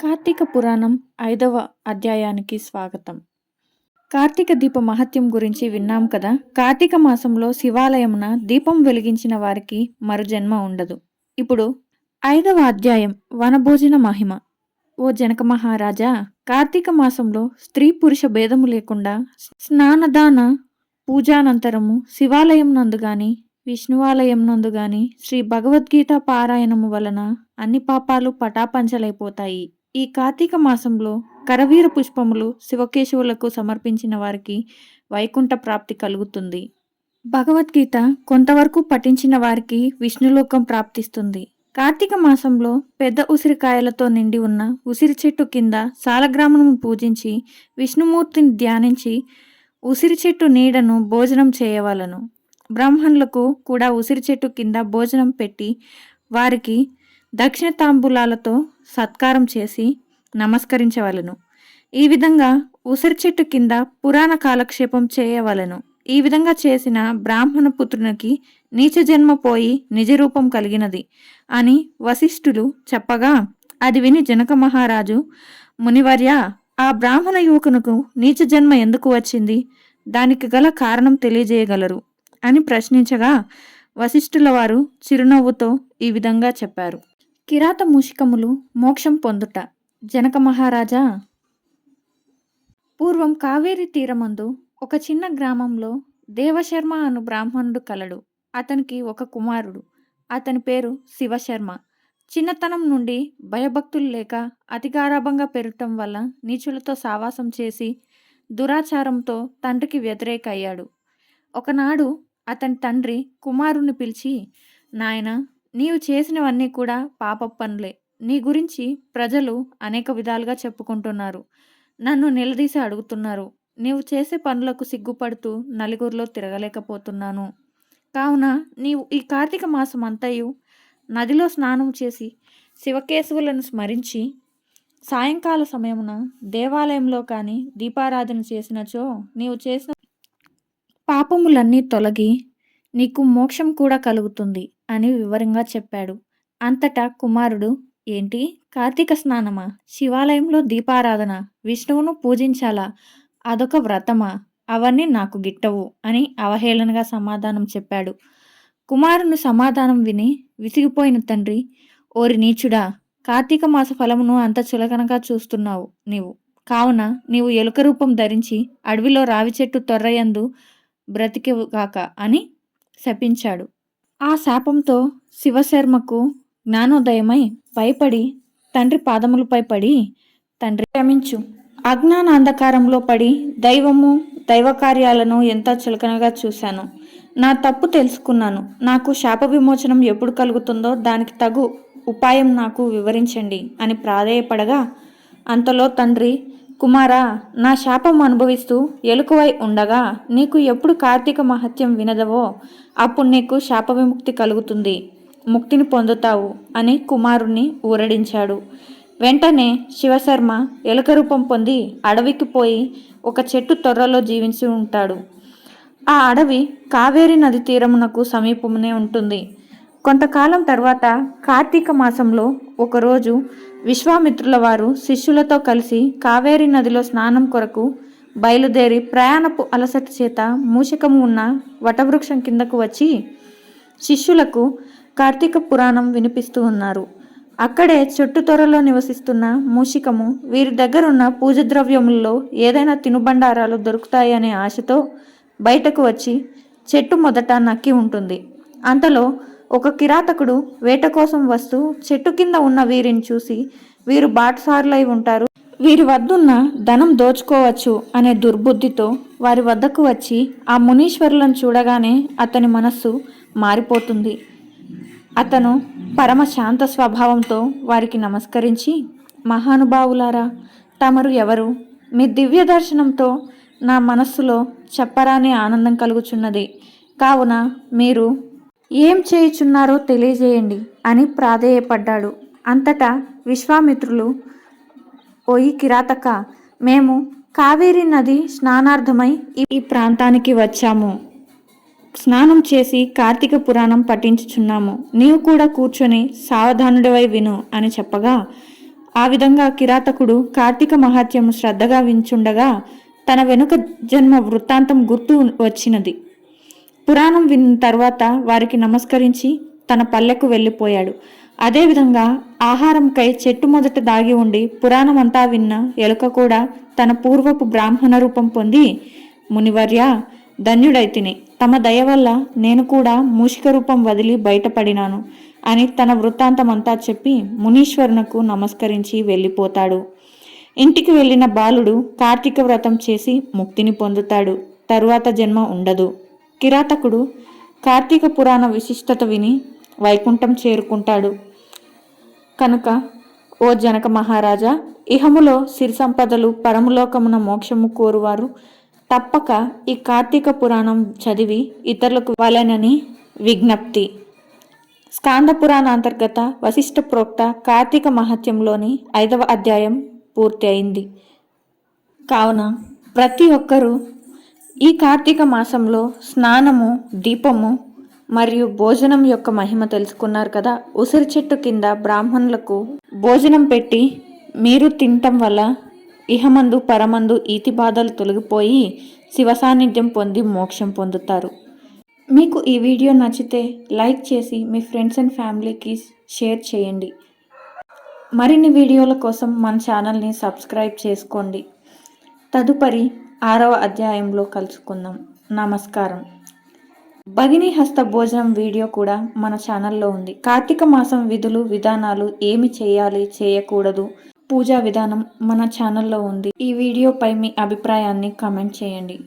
కార్తీక పురాణం ఐదవ అధ్యాయానికి స్వాగతం. కార్తీక దీప మహత్యం గురించి విన్నాం కదా? కార్తీక మాసంలో శివాలయమున దీపం వెలిగించిన వారికి మరు జన్మ ఉండదు. ఇప్పుడు ఐదవ అధ్యాయం వనభోజన మహిమ. ఓ జనక మహారాజా కార్తీక మాసంలో స్త్రీ పురుష భేదము లేకుండా స్నానదాన పూజానంతరము శివాలయం నందు గాని విష్ణువాలయం నందు గాని శ్రీ భగవద్గీత పారాయణము వలన అన్ని పాపాలు పటాపంచలైపోతాయి. ఈ కార్తీక మాసంలో కరవీర పుష్పములు శివకేశవులకు సమర్పించిన వారికి వైకుంఠ ప్రాప్తి కలుగుతుంది. భగవద్గీత కొంతవరకు పఠించిన వారికి విష్ణులోకం ప్రాప్తిస్తుంది. కార్తీక మాసంలో పెద్ద ఉసిరికాయలతో నిండి ఉన్న ఉసిరి చెట్టు కింద సాలగ్రామను పూజించి విష్ణుమూర్తిని ధ్యానించి ఉసిరి చెట్టు నీడను భోజనం చేయవలను. బ్రాహ్మణులకు కూడా ఉసిరి చెట్టు కింద భోజనం పెట్టి వారికి దక్షిణ తాంబూలాలతో సత్కారం చేసి నమస్కరించవలను. ఈ విధంగా ఉసిరి చెట్టు కింద పురాణ కాలక్షేపం చేయవలను. ఈ విధంగా చేసిన బ్రాహ్మణ పుత్రునికి నీచ జన్మ పోయి నిజరూపం కలిగినది అని వశిష్ఠులు చెప్పగా అది విని జనక మహారాజు మునివర్య ఆ బ్రాహ్మణ యువకునకు నీచ జన్మ ఎందుకు వచ్చింది? దానికి గల కారణం తెలియజేయగలరు అని ప్రశ్నించగా వశిష్ఠుల వారు చిరునవ్వుతో ఈ విధంగా చెప్పారు. కిరాత మూషికములు మోక్షం పొందుట. జనక మహారాజా! పూర్వం కావేరి తీరమందు ఒక చిన్న గ్రామంలో దేవశర్మ అను బ్రాహ్మణుడు కలడు. అతనికి ఒక కుమారుడు. అతని పేరు శివశర్మ. చిన్నతనం నుండి భయభక్తులు లేక అతిగారాభంగా పెరగటం వల్ల నీచులతో సావాసం చేసి దురాచారంతో తండ్రికి వ్యతిరేక అయ్యాడు ఒకనాడు అతని తండ్రి కుమారుణ్ణి పిలిచి నాయన నీవు చేసినవన్నీ కూడా పాప పనులే నీ గురించి ప్రజలు అనేక విధాలుగా చెప్పుకుంటున్నారు. నన్ను నిలదీసి అడుగుతున్నారు. నీవు చేసే పనులకు సిగ్గుపడుతూ నలుగురిలో తిరగలేకపోతున్నాను. కావున నీవు ఈ కార్తీక మాసం అంతయు నదిలో స్నానం చేసి శివకేశవులను స్మరించి సాయంకాల సమయమున దేవాలయంలో కానీ దీపారాధన చేసినచో నీవు చేసిన పాపములన్నీ తొలగి నీకు మోక్షం కూడా కలుగుతుంది అని వివరంగా చెప్పాడు. అంతటా కుమారుడు ఏంటి? కార్తీక స్నానమా? శివాలయంలో దీపారాధన? విష్ణువును పూజించాలా? అదొక వ్రతమా? అవన్నీ నాకు గిట్టవు అని అవహేళనగా సమాధానం చెప్పాడు. కుమారుని సమాధానం విని విసిగిపోయిన తండ్రి ఓరి నీచుడా కార్తీక మాస ఫలమును అంత చులకనగా చూస్తున్నావు నీవు. కావున నీవు ఎలుక రూపం ధరించి అడవిలో రావి చెట్టు తొర్రయందు బ్రతికిగాక అని శపించాడు. ఆ శాపంతో శివశర్మకు జ్ఞానోదయమై భయపడి తండ్రి పాదములపై పడి తండ్రి క్షమించు. అజ్ఞాన అంధకారంలో పడి దైవము దైవ కార్యాలను ఎంత చులకనగా చూశాను. నా తప్పు తెలుసుకున్నాను. నాకు శాప విమోచనం ఎప్పుడు కలుగుతుందో దానికి తగు ఉపాయం నాకు వివరించండి అని ప్రాధేయపడగా అంతలో తండ్రి కుమారా నా శాపం అనుభవిస్తూ ఎలుకవై ఉండగా నీకు ఎప్పుడు కార్తీక మహత్యం వినదవో అప్పుడు నీకు శాప విముక్తి కలుగుతుంది. ముక్తిని పొందుతావు అని కుమారుణ్ణి ఊరడించాడు. వెంటనే శివశర్మ ఎలుక రూపం పొంది అడవికి పోయి ఒక చెట్టు తొర్రలో జీవించి ఉంటాడు. ఆ అడవి కావేరి నది తీరమునకు సమీపమునే ఉంటుంది. కొంతకాలం తర్వాత కార్తీక మాసంలో ఒకరోజు విశ్వామిత్రుల వారు శిష్యులతో కలిసి కావేరి నదిలో స్నానం కొరకు బయలుదేరి ప్రయాణపు అలసట చేత మూషకము ఉన్న వటవృక్షం కిందకు వచ్చి శిష్యులకు కార్తీక పురాణం వినిపిస్తూ ఉన్నారు. అక్కడే చెట్టు త్వరలో నివసిస్తున్న మూషికము వీరి దగ్గరున్న పూజ ద్రవ్యముల్లో ఏదైనా తినుబండారాలు దొరుకుతాయనే ఆశతో బయటకు వచ్చి చెట్టు మొదట నక్కి ఉంటుంది. అంతలో ఒక కిరాతకుడు వేట కోసం వస్తూ చెట్టు కింద ఉన్న వీరిని చూసి వీరు బాటసారులై ఉంటారు. వీరి వద్దున్న ధనం దోచుకోవచ్చు అనే దుర్బుద్ధితో వారి వద్దకు వచ్చి ఆ మునీశ్వరులను చూడగానే అతని మనస్సు మారిపోతుంది. అతను పరమ శాంత స్వభావంతో వారికి నమస్కరించి మహానుభావులారా తమరు ఎవరు? మీ దివ్య దర్శనంతో నా మనస్సులో చెప్పరానే ఆనందం కలుగుచున్నది. కావున మీరు ఏం చేయుచున్నారో తెలియజేయండి అని ప్రాధేయపడ్డాడు. అంతటా విశ్వామిత్రులు ఓయి కిరాతక మేము కావేరీ నది స్నానార్థమై ఈ ప్రాంతానికి వచ్చాము. స్నానం చేసి కార్తీక పురాణం పఠించుచున్నాము. నీవు కూడా కూర్చొని సావధానుడివై విను అని చెప్పగా ఆ విధంగా కిరాతకుడు కార్తీక మహాత్యం శ్రద్ధగా వించుండగా తన వెనుక జన్మ వృత్తాంతం గుర్తు వచ్చినది. పురాణం విన్న తర్వాత వారికి నమస్కరించి తన పల్లెకు వెళ్ళిపోయాడు. అదేవిధంగా ఆహారంకై చెట్టు మొదట దాగి ఉండి పురాణం అంతా విన్న ఎలుక కూడా తన పూర్వపు బ్రాహ్మణ రూపం పొంది మునివర్య ధన్యుడైతిని. తమ దయ వల్ల నేను కూడా మూషిక రూపం వదిలి బయటపడినాను అని తన వృత్తాంతమంతా చెప్పి మునీశ్వరునకు నమస్కరించి వెళ్ళిపోతాడు. ఇంటికి వెళ్ళిన బాలుడు కార్తీక వ్రతం చేసి ముక్తిని పొందుతాడు. తరువాత జన్మ ఉండదు. కిరాతకుడు కార్తీక పురాణ విశిష్టత విని వైకుంఠం చేరుకుంటాడు. కనుక ఓ జనక మహారాజా ఇహములో సిరి సంపదలు పరమలోకమున మోక్షము కోరువారు తప్పక ఈ కార్తీక పురాణం చదివి ఇతరులకు వలెనని విజ్ఞప్తి. స్కాంద పురాణ అంతర్గత వశిష్ఠ ప్రోక్త కార్తీక మహత్యంలోని ఐదవ అధ్యాయం పూర్తి అయింది కావున ప్రతి ఒక్కరూ ఈ కార్తీక మాసంలో స్నానము దీపము మరియు భోజనం యొక్క మహిమ తెలుసుకున్నారు కదా. ఉసిరి చెట్టు కింద బ్రాహ్మణులకు భోజనం పెట్టి మీరు తినటం వల్ల ఇహమందు పరమందు ఈతి బాధలు తొలగిపోయి శివ సాన్నిధ్యం పొంది మోక్షం పొందుతారు. మీకు ఈ వీడియో నచ్చితే లైక్ చేసి మీ ఫ్రెండ్స్ అండ్ ఫ్యామిలీకి షేర్ చేయండి. మరిన్ని వీడియోల కోసం మన ఛానల్ని సబ్స్క్రైబ్ చేసుకోండి. తదుపరి ఆరవ అధ్యాయంలో కలుసుకుందాం. నమస్కారం. భగిని హస్త భోజనం వీడియో కూడా మన ఛానల్లో ఉంది. కార్తీక మాసం విధులు విధానాలు ఏమి చేయాలి చేయకూడదు పూజా విధానం మన ఛానల్లో ఉంది. ఈ వీడియోపై మీ అభిప్రాయాన్ని కామెంట్ చేయండి.